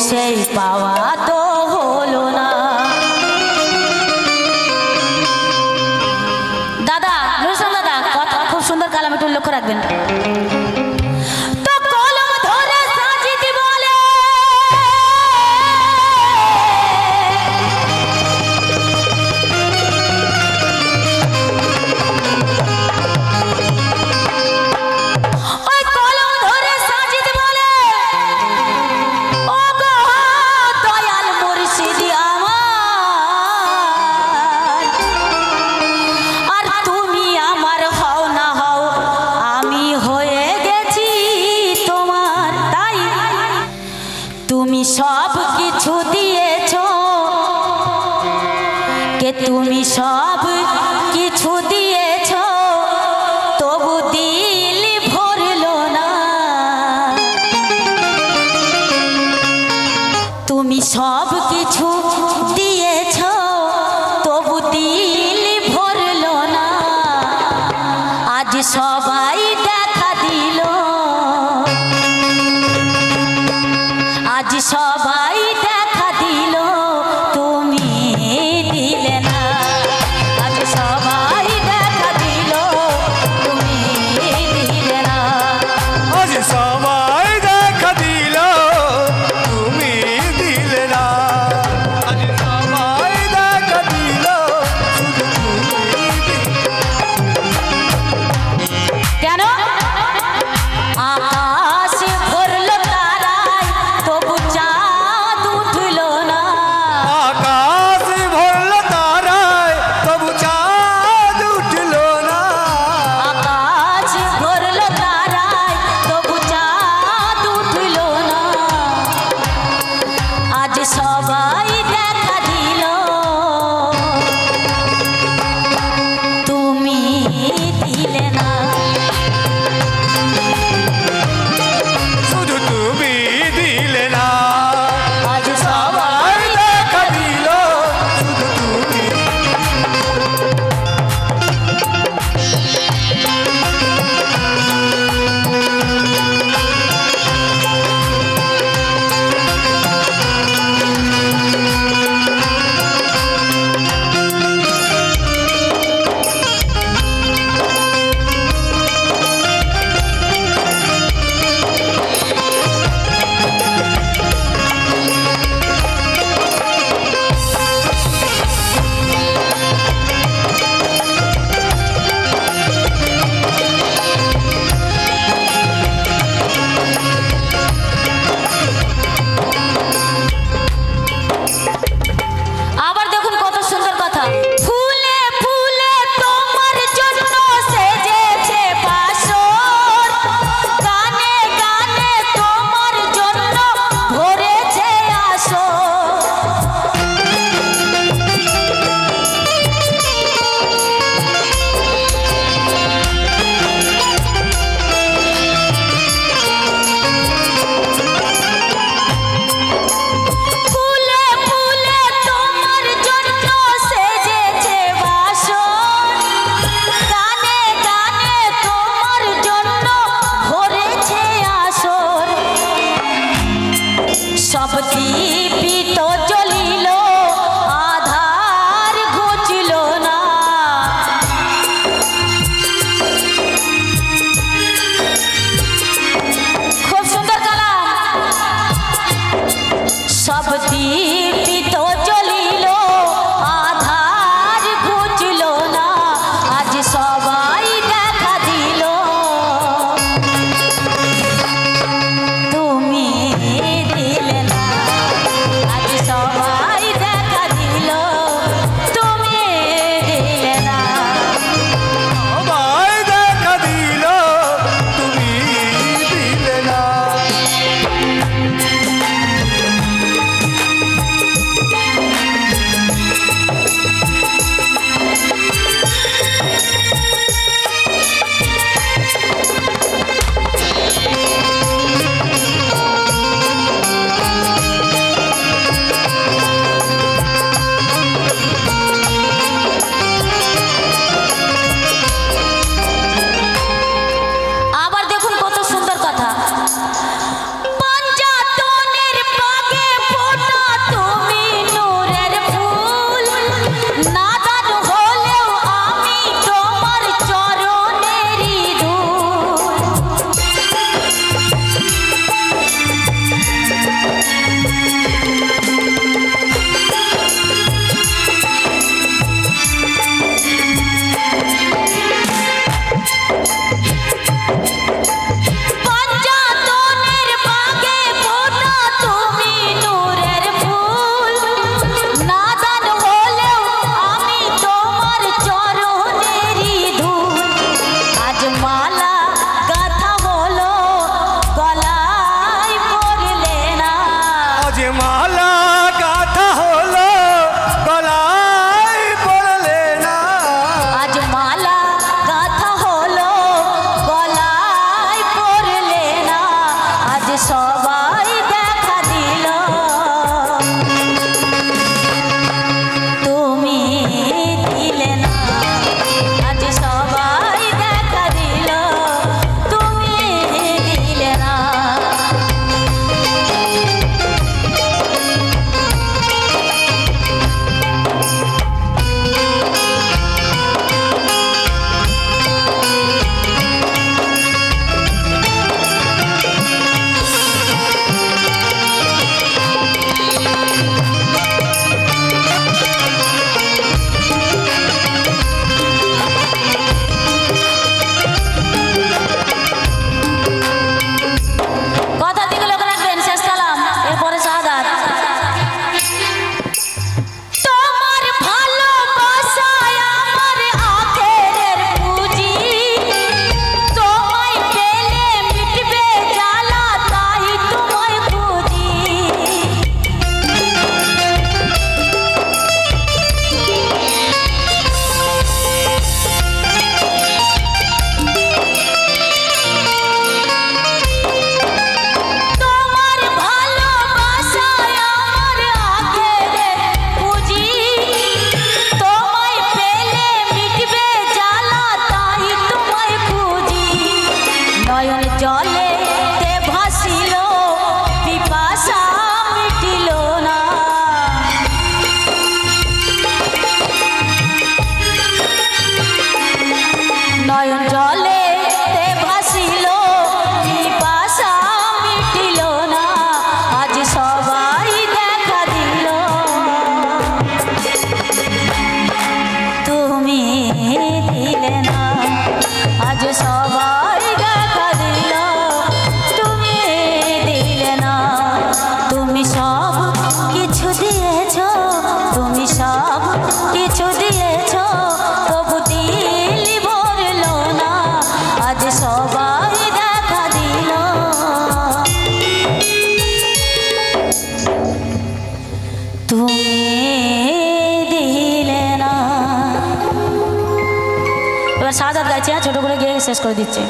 সেই পাওয়া তো তুমি সব কিছু দিয়েছ, তবু দিল ভরল না। তুমি সব কিছু দিয়েছ, তবু দিল ভরল না। আজ সবাই দেখ சாவா ばい দিলেন গাইছে হ্যাঁ, ছোট করে গিয়ে শেষ করে দিচ্ছে